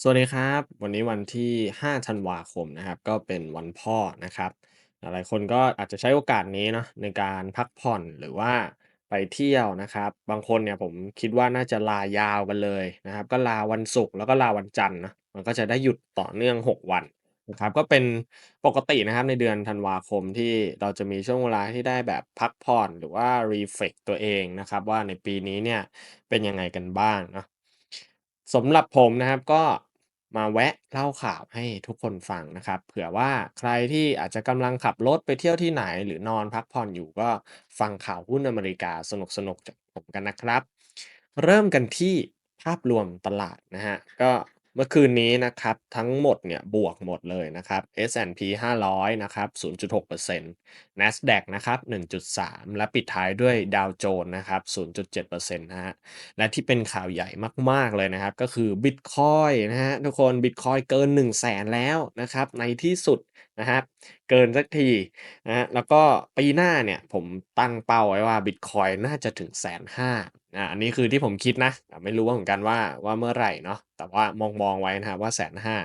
สวัสดีครับ วันนี้วันที่ 5 ธันวาคมนะครับ ก็เป็นวันพ่อนะครับ หลายๆคนก็อาจจะใช้โอกาสนี้เนาะในการพักผ่อนหรือว่าไปเที่ยวนะครับ บางคนเนี่ยผมคิดว่าน่าจะลายาวกันเลยนะครับ ก็ลาวันศุกร์แล้วก็ลาวันจันทร์นะมันก็จะได้หยุดต่อเนื่อง 6 วันนะครับ ก็เป็นปกตินะครับในเดือนธันวาคมที่เราจะมีช่วงเวลาที่ได้แบบพักผ่อนหรือว่า reflect ตัวเองนะครับ ว่าในปีนี้เนี่ยเป็นยังไงกันบ้างเนาะสำหรับผมนะครับก็ มาแวะเล่าข่าวให้ทุกคนฟังนะครับ เผื่อว่าใครที่อาจจะกำลังขับรถไปเที่ยวที่ไหน หรือนอนพักผ่อนอยู่ก็ฟังข่าวหุ้นอเมริกาสนุกสนุกจากผมกันนะครับ เริ่มกันที่ภาพรวมตลาดนะฮะก็ เมื่อคืนนี้นะครับทั้งหมดเนี่ยบวกหมดเลยนะครับ S&P 500 นะครับ 0.6% NASDAQ นะครับ 1.3 และปิดท้ายด้วยดาวโจนส์นะครับ 0.7%นต์นะฮะและที่เป็นข่าวใหญ่มาก ๆ เลยนะครับ ก็คือบิตคอยนะฮะทุกคนบิตคอยเกิน 1 0 0 0 0แสนแล้วนะครับ ในที่สุด นะครับ เกินสักทีนะฮะแล้วก็ปีหน้าเนี่ยผมตั้งเป้าไว้ว่าบิตคอยน่าจะถึงแสนห้าอ่า อันนี้คือที่ผมคิดนะ แต่ไม่รู้ว่าเหมือนกันว่า ว่าเมื่อไหร่เนาะ แต่ว่ามองมองไว้นะครับว่าแสนห้า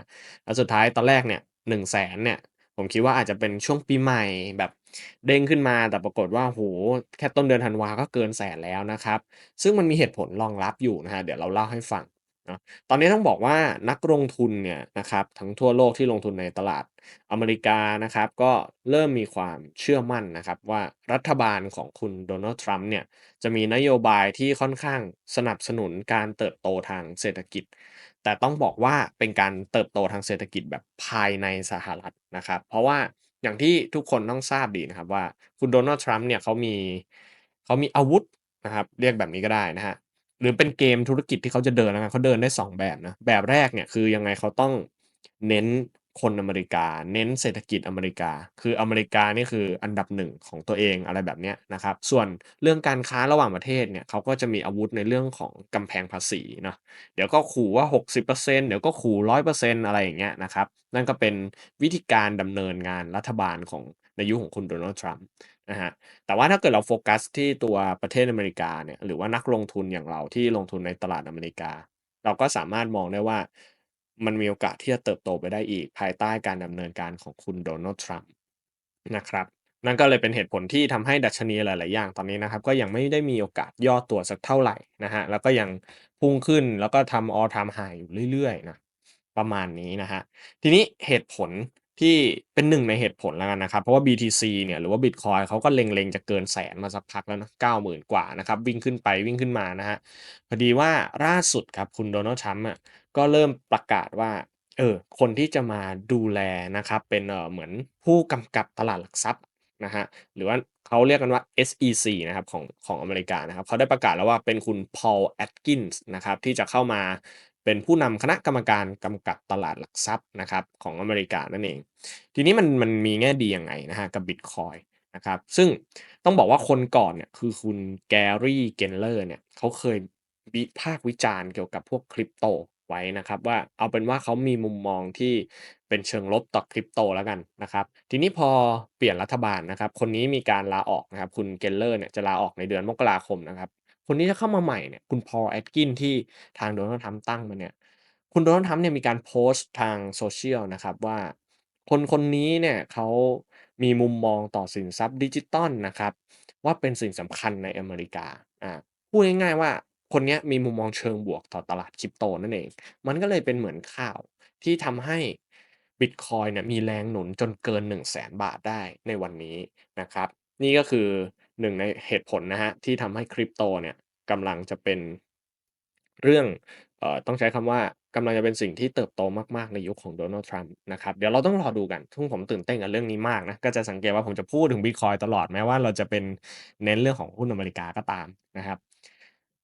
แล้วสุดท้ายตอนแรกเนี่ย 1 0 0 0 0แสนเนี่ย ผมคิดว่าอาจจะเป็นช่วงปีใหม่แบบเด้งขึ้นมา แต่ปรากฏว่าโหแค่ต้นเดือนธันวาก็เกินแสนแล้วนะครับ ซึ่งมันมีเหตุผลรองรับอยู่นะครับ เดี๋ยวเราเล่าให้ฟัง เนาะตอนนี้ต้องบอกว่านักลงทุนเนี่ยนะครับทั้งทั่วโลกที่ลงทุนในตลาดอเมริกานะครับ ก็เริ่มมีความเชื่อมั่นนะครับ ว่ารัฐบาลของคุณโดนัลด์ทรัมป์เนี่ยจะมีนโยบายที่ค่อนข้างสนับสนุนการเติบโตทางเศรษฐกิจ แต่ต้องบอกว่าเป็นการเติบโตทางเศรษฐกิจแบบภายในสหรัฐนะครับ เพราะว่าอย่างที่ทุกคนต้องทราบดีนะครับว่าคุณโดนัลด์ทรัมป์เนี่ยเขามีเขามีอาวุธนะครับเรียกแบบนี้ก็ได้นะฮะ หรือเป็นเกมธุรกิจที่เขาจะเดินแล้วกันเขาเดินได้ 2 แบบนะแบบแรกเนี่ยคือยังไงเขาต้องเน้นคนอเมริกา เน้นเศรษฐกิจอเมริกา คืออเมริกานี่คืออันดับหนึ่งของตัวเองอะไรแบบนี้นะครับส่วนเรื่องการค้าระหว่างประเทศเนี่ยเขาก็จะมีอาวุธในเรื่องของกำแพงภาษีเนาะเดี๋ยวก็ขู่ว่า 60%เดี๋ยวก็ขู่100%อร์เซ็นต์อะไรอย่างเงี้ยนะครับนั่นก็เป็นวิธีการดำเนินงานรัฐบาลของในยุคของคุณโดนัลด์ทรัมป์ นะฮะ แต่ว่าถ้าเกิดเราโฟกัสที่ตัวประเทศอเมริกาเนี่ย หรือว่านักลงทุนอย่างเราที่ลงทุนในตลาดอเมริกา เราก็สามารถมองได้ว่า มันมีโอกาสที่จะเติบโตไปได้อีก ภายใต้การดำเนินการของคุณโดนัลด์ทรัมป์นะครับ นั่นก็เลยเป็นเหตุผลที่ทำให้ดัชนีหลาย ๆ อย่างตอนนี้นะครับ ก็ยังไม่ได้มีโอกาสย่อตัวสักเท่าไหร่นะฮะ แล้วก็ยังพุ่งขึ้นแล้วก็ทำ all time high อยู่เรื่อย ๆ นะประมาณนี้นะฮะ ทีนี้เหตุผล ที่เป็นหนึ่งในเหตุผลแล้วกันนะครับ เพราะว่า BTC เนี่ยหรือว่าบิตคอยน์เขาก็เล็งๆ จะเกินแสนมาสักพักแล้วเนาะ90,000กว่านะครับ วิ่งขึ้นไปวิ่งขึ้นมานะฮะพอดีว่าล่าสุดครับคุณโดนัลด์ทรัมป์อะก็เริ่มประกาศว่าเออคนที่จะมาดูแลนะครับ เป็นเออเหมือนผู้กำกับตลาดหลักทรัพย์นะฮะหรือว่าเขาเรียกกันว่า SEC นะครับของของอเมริกานะครับเขาได้ประกาศแล้วว่าเป็นคุณ Paul Atkins นะครับที่จะเข้ามา เป็นผู้นำคณะกรรมการกำกับตลาดหลักทรัพย์นะครับของอเมริกานั่นเอง ทีนี้มันมันมีแง่ดียังไงนะฮะกับบิตคอยนะครับซึ่งต้องบอกว่าคนก่อนเนี่ยคือคุณแกรี่เกนเลอร์เนี่ยเขาเคยวิพากษ์วิจารณ์เกี่ยวกับพวกคริปโตไว้นะครับว่าเอาเป็นว่าเขามีมุมมองที่เป็นเชิงลบต่อคริปโตแล้วกันนะครับทีนี้พอเปลี่ยนรัฐบาลนะครับคนนี้มีการลาออกนะครับคุณเกนเลอร์เนี่ยจะลาออกในเดือนมกราคมนะครับ คนที่จะเข้ามาใหม่เนี่ยคุณ Paul Atkins ที่ทาง Donald Trump ตั้งมาเนี่ยคุณ Donald Trump เนี่ยมีการโพสต์ทาง Social นะครับว่า คนคนนี้เนี่ยเขามีมุมมองต่อสินทรัพย์ดิจิทัลนะครับว่าเป็นสิ่งสำคัญในอเมริกาอ่าพูดง่ายๆว่าคนนี้มีมุมมองเชิงบวกต่อตลาดคริปโตนั่นเอง มันก็เลยเป็นเหมือนข่าวที่ทำให้บิตคอยน์เนี่ยมีแรงหนุนจนเกิน 100,000บาทได้ในวันนี้นะครับ นี่ก็คือ หนึ่งในเหตุผลนะฮะที่ทำให้คริปโตเนี่ยกำลังจะเป็นเรื่องเอ่อต้องใช้คำว่ากำลังจะเป็นสิ่งที่เติบโตมากๆในยุคของโดนัลด์ทรัมป์นะครับเดี๋ยวเราต้องรอดูกันซึ่งผมตื่นเต้นกับเรื่องนี้มากนะก็จะสังเกตว่าผมจะพูดถึงบิตคอยตลอดแม้ว่าเราจะเป็นเน้นเรื่องของหุ้นอเมริกาก็ตามนะครับ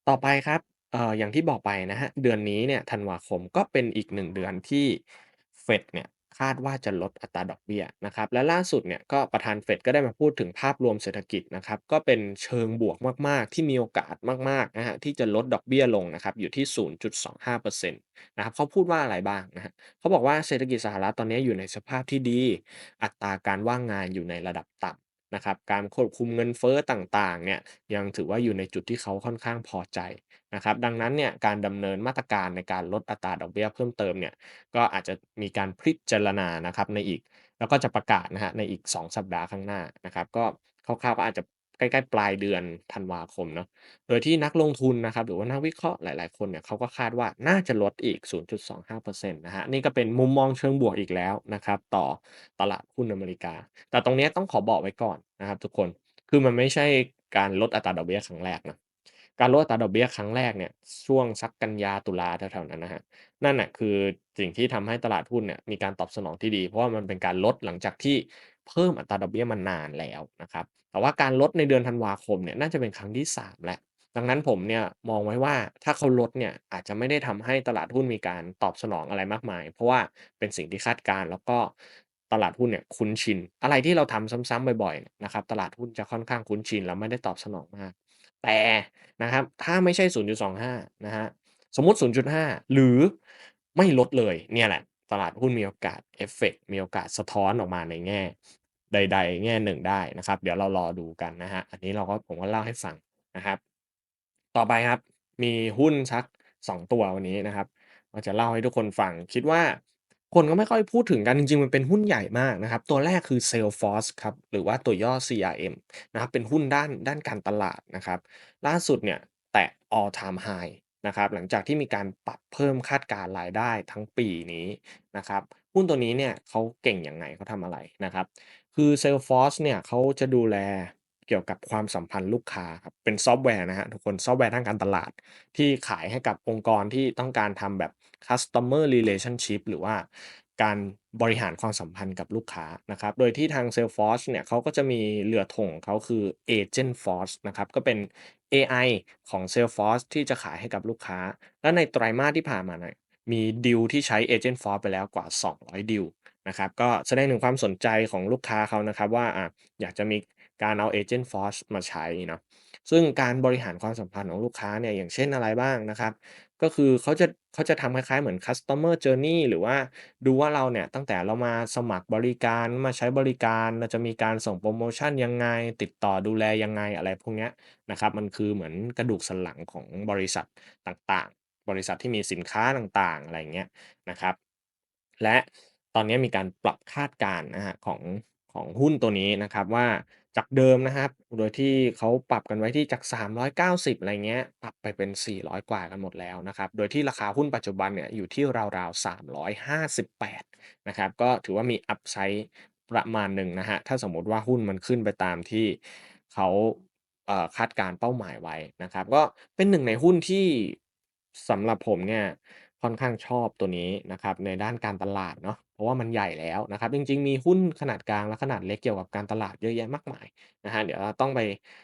ต่อไปครับเอ่ออย่างที่บอกไปนะครับเดือนนี้เนี่ยธันวาคมก็เป็นอีกหนึ่งเดือนที่เฟดเนี่ย คาดว่าจะลดอัตราดอกเบี้ยนะครับและล่าสุดเนี่ยก็ประธานเฟดก็ได้มาพูดถึงภาพรวมเศรษฐกิจนะครับก็เป็นเชิงบวกมาก ๆ ที่มีโอกาสมากๆนะฮะที่จะลดดอกเบี้ยลงนะครับอยู่ที่ 0.25%นต์นะครับเขาพูดว่าอะไรบ้างนะฮะเขาบอกว่าเศรษฐกิจสหรัฐตอนนี้อยู่ในสภาพที่ดี อัตราการว่างงานอยู่ในระดับต่ำ นะครับการควบคุมเงินเฟ้อต่างๆเนี่ยยังถือว่าอยู่ในจุดที่เขาค่อนข้างพอใจนะครับดังนั้นเนี่ยการดำเนินมาตรการในการลดอัตราดอกเบี้ยเพิ่มเติมเนี่ยก็อาจจะมีการพิจารณานะครับในอีก แล้วก็จะประกาศนะฮะในอีก 2 สัปดาห์ข้างหน้านะครับก็คร่าวๆก็อาจจะ ใกล้ๆ ปลายเดือนธันวาคมเนาะ โดยที่นักลงทุนนะครับหรือว่านักวิเคราะห์หลายๆ คนเนี่ยเขาก็คาดว่าน่าจะลดอีก 0.25%นต์นะฮะนี่ก็เป็นมุมมองเชิงบวกอีกแล้วนะครับต่อตลาดหุ้นอเมริกา แต่ตรงนี้ต้องขอบอกไว้ก่อนนะครับทุกคน คือมันไม่ใช่การลดอัตราดอกเบี้ยครั้งแรกนะ การลดอัตราดอกเบี้ยครั้งแรกเนี่ยช่วงสักกันยาตุลาแถวๆนั้นนะฮะนั่นน่ะคือสิ่งที่ทำให้ตลาดหุ้นเนี่ยมีการตอบสนองที่ดี เพราะว่ามันเป็นการลดหลังจากที่เพิ่มอัตราดอกเบี้ยมานานแล้วนะครับแต่ว่าการลดในเดือนธันวาคมเนี่ยน่าจะเป็นครั้งที่สามแล้ว ดังนั้นผมเนี่ยมองไว้ว่าถ้าเขาลดเนี่ยอาจจะไม่ได้ทำให้ตลาดหุ้นมีการตอบสนองอะไรมากมาย เพราะว่าเป็นสิ่งที่คาดการณ์แล้วก็ตลาดหุ้นเนี่ยคุ้นชิน อะไรที่เราทำซ้ำๆบ่อยๆเนี่ยนะครับตลาดหุ้นจะค่อนข้างคุ้นชินแล้วไม่ได้ตอบสนองมาก แต่นะครับถ้าไม่ใช่ 0.25 นะฮะสมมติ 0.5 หรือไม่ลดเลยเนี่ยแหละ ตลาดหุ้นมีโอกาสเอฟเฟกต์มีโอกาสสะท้อนออกมาในแง่ ใด ๆ แง่หนึ่งได้นะครับ เดี๋ยวเรารอดูกันนะครับอันนี้เราก็ผมก็เล่าให้ฟังนะครับ ต่อไปครับมีหุ้นสัก 2 ตัววันนี้นะครับก็จะเล่าให้ทุกคนฟัง คิดว่า คนก็ไม่ค่อยพูดถึงกัน จริง ๆ มันเป็นหุ้นใหญ่มากนะครับ ตัวแรกคือ Salesforce ครับ หรือว่าตัวย่อ CRM นะครับ เป็นหุ้นด้านด้านการตลาดนะครับ ล่าสุดเนี่ยแตะ all time high นะครับ หลังจากที่มีการปรับเพิ่มคาดการณ์รายได้ทั้งปีนี้นะครับ หุ้นตัวนี้เนี่ยเขาเก่งยังไงเขาทำอะไรนะครับ คือ Salesforce เนี่ยเขาจะดูแลเกี่ยวกับความสัมพันธ์ลูกค้าครับ เป็นซอฟต์แวร์นะครับทุกคน ซอฟต์แวร์ทางการตลาดที่ขายให้กับองค์กรที่ต้องการทำแบบ Customer Relationship หรือว่าการบริหารความสัมพันธ์กับลูกค้านะครับ โดยที่ทาง Salesforce เนี่ยเขาก็จะมีเรือธงเขาคือ Agent Force นะครับ ก็เป็น AI ของ Salesforce ที่จะขายให้กับลูกค้า และในไตรมาสที่ผ่านมาเนี่ยมีดีลที่ใช้ Agent Force ไปแล้วกว่า 200ดีลนะครับก็แสดงถึงความสนใจของลูกค้าเขานะครับว่าออยากจะมีการเอา Agent Force มาใช้เนาะ ซึ่งการบริหารความสัมพันธ์ของลูกค้าเนี่ยอย่างเช่นอะไรบ้างนะครับ ก็คือเขาจะเขาจะทำคล้ายๆเหมือน Customer Journey หรือว่าดูว่าเราเนี่ยตั้งแต่เรามาสมัครบริการมาใช้บริการเราจะมีการส่งโปรโมชั่นยังไง ติดต่อดูแลยังไงอะไรพวกเนี้ยนะครับมันคือเหมือนกระดูกสันหลังของบริษัทต่างๆ บริษัทที่มีสินค้าต่างๆ อะไรเงี้ยนะครับ และตอนนี้มีการปรับคาดการณ์นะครับของของหุ้นตัวนี้นะครับว่า จากเดิมนะครับ โดยที่เขาปรับกันไว้ที่จาก 390 อะไรเงี้ย ปรับไปเป็น 400 กว่ากันหมดแล้วนะครับ โดยที่ราคาหุ้นปัจจุบันเนี่ยอยู่ที่ราวๆ 358 นะครับ ก็ถือว่ามีอัพไซด์ประมาณหนึ่งนะฮะ ถ้าสมมติว่าหุ้นมันขึ้นไปตามที่เขาคาดการเป้าหมายไว้นะครับ ก็เป็นหนึ่งในหุ้นที่สำหรับผมเนี่ยค่อนข้างชอบตัวนี้นะครับในด้านการตลาดเนาะ ราะว่ามันใหญ่แล้วนะครับจริง ๆ มีหุ้นขนาดกลางและขนาดเล็กเกี่ยวกับการตลาดเยอะแยะมากมายนะครับเดี๋ยวเราต้องไป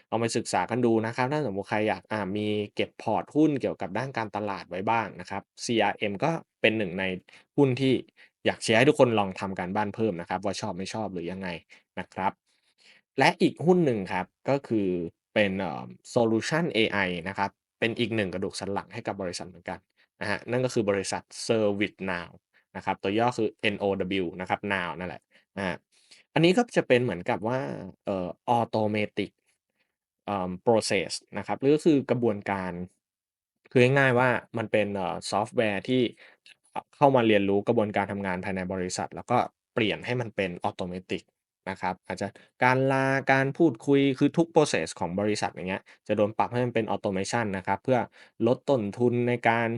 ลองไปศึกษากันดูนะครับถ้าสมมติใครอยากมีเก็บพอร์ตหุ้นเกี่ยวกับด้านการตลาดไว้บ้างนะครับ CRM ก็เป็นหนึ่งในหุ้นที่อยากแชร์ให้ทุกคนลองทำการบ้านเพิ่มนะครับ ว่าชอบไม่ชอบหรือยังไงนะครับ และอีกหุ้นหนึ่งครับก็คือเป็น Solution AI นะครับเป็นอีกหนึ่งกระดูกสันหลังให้กับบริษัทเหมือนกันนะฮะนั่นก็คือบริษัท ServiceNow นะครับตัวย่อคือ NOW นะครับ Now นั่นแหละอ่าอันนี้ก็จะเป็นเหมือนกับว่าเอ่อ automatic เอ่อ process นะครับหรือก็คือกระบวนการ คือง่ายๆว่ามันเป็นเอ่อซอฟต์แวร์ที่เข้ามาเรียนรู้กระบวนการทำงานภายในบริษัท แล้วก็เปลี่ยนให้มันเป็นอัตโนมัติ นะครับ อาจจะการลาการพูดคุยคือทุก process ของบริษัทอย่างเงี้ยจะโดนปรับให้มันเป็น automation นะครับ เพื่อลดต้นทุนในการ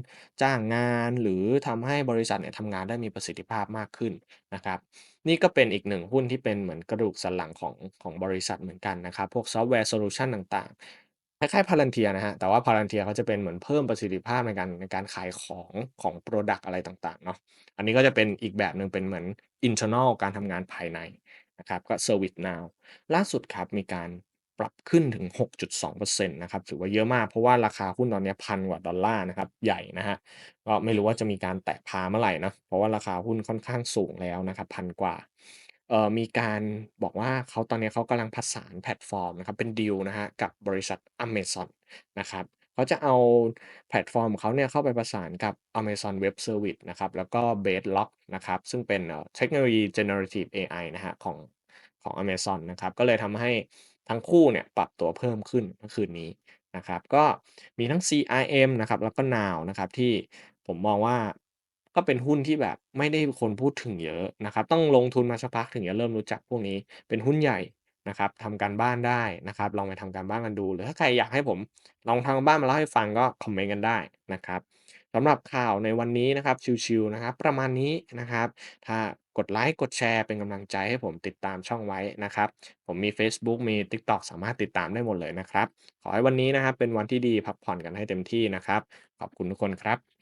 จ้างงาน หรือทำให้บริษัทเนี่ยทำงานได้มีประสิทธิภาพมากขึ้นนะครับ นี่ก็เป็นอีกหนึ่งหุ้นที่เป็นเหมือนกระดูกสันหลังของของบริษัทเหมือนกันนะครับ พวกซอฟต์แวร์โซลูชันต่างๆคล้ายๆ Palantir นะฮะแต่ว่า Palantir เขาจะเป็นเหมือนเพิ่มประสิทธิภาพในการในการขายของของพรดักต์อะไรต่างๆเนาะอันนี้ก็จะเป็นอีกแบบหนึ่งเป็นเหมือน internal การทำงานภายใน นะครับก็ ServiceNow ล่าสุดครับมีการปรับขึ้นถึง 6.2%นต์นะครับถือว่าเยอะมากเพราะว่าราคาหุ้นตอนนี้พันกว่าดอลลาร์นะครับใหญ่นะฮะก็ไม่รู้ว่าจะมีการแตะพาเมื่อไหร่นะเพราะว่าราคาหุ้นค่อนข้างสูงแล้วนะครับพันกว่าเอ่อมีการบอกว่าเขาตอนนี้เขากำลังผสานแพลตฟอร์มนะครับเป็นดีลนะฮะกับบริษัท Amazon นะครับ เขาจะเอาแพลตฟอร์มของเขาเนี่ยเข้าไปประสานกับ Amazon Web Service นะครับ แล้วก็ Bedrock นะครับ ซึ่งเป็นเทคโนโลยี Generative AI นะฮะของขของ Amazon นะครับ ก็เลยทำให้ทั้งคู่เนี่ยปรับตัวเพิ่มขึ้นเมื่อคืนนี้นะครับ ก็มีทั้ง CRM นะครับ แล้วก็ Now นะครับที่ผมมองว่าก็เป็นหุ้นที่แบบไม่ได้คนพูดถึงเยอะนะครับ ต้องลงทุนมาสักพักถึงจะเริ่มรู้จักพวกนี้ เป็นหุ้นใหญ่ นะครับทำการบ้านได้นะครับ ลองไปทำการบ้านกันดู หรือถ้าใครอยากให้ผมลองทำการบ้านมาเล่าให้ฟังก็คอมเมนต์กันได้นะครับสำหรับข่าวในวันนี้นะครับชิลๆนะครับ ประมาณนี้นะครับ ถ้ากดไลค์กดแชร์เป็นกำลังใจให้ผมติดตามช่องไว้นะครับ ผมมีเฟซบุ๊กมี TikTok สามารถติดตามได้หมดเลยนะครับ ขอให้วันนี้นะครับเป็นวันที่ดีพักผ่อนกันให้เต็มที่นะครับ ขอบคุณทุกคนครับ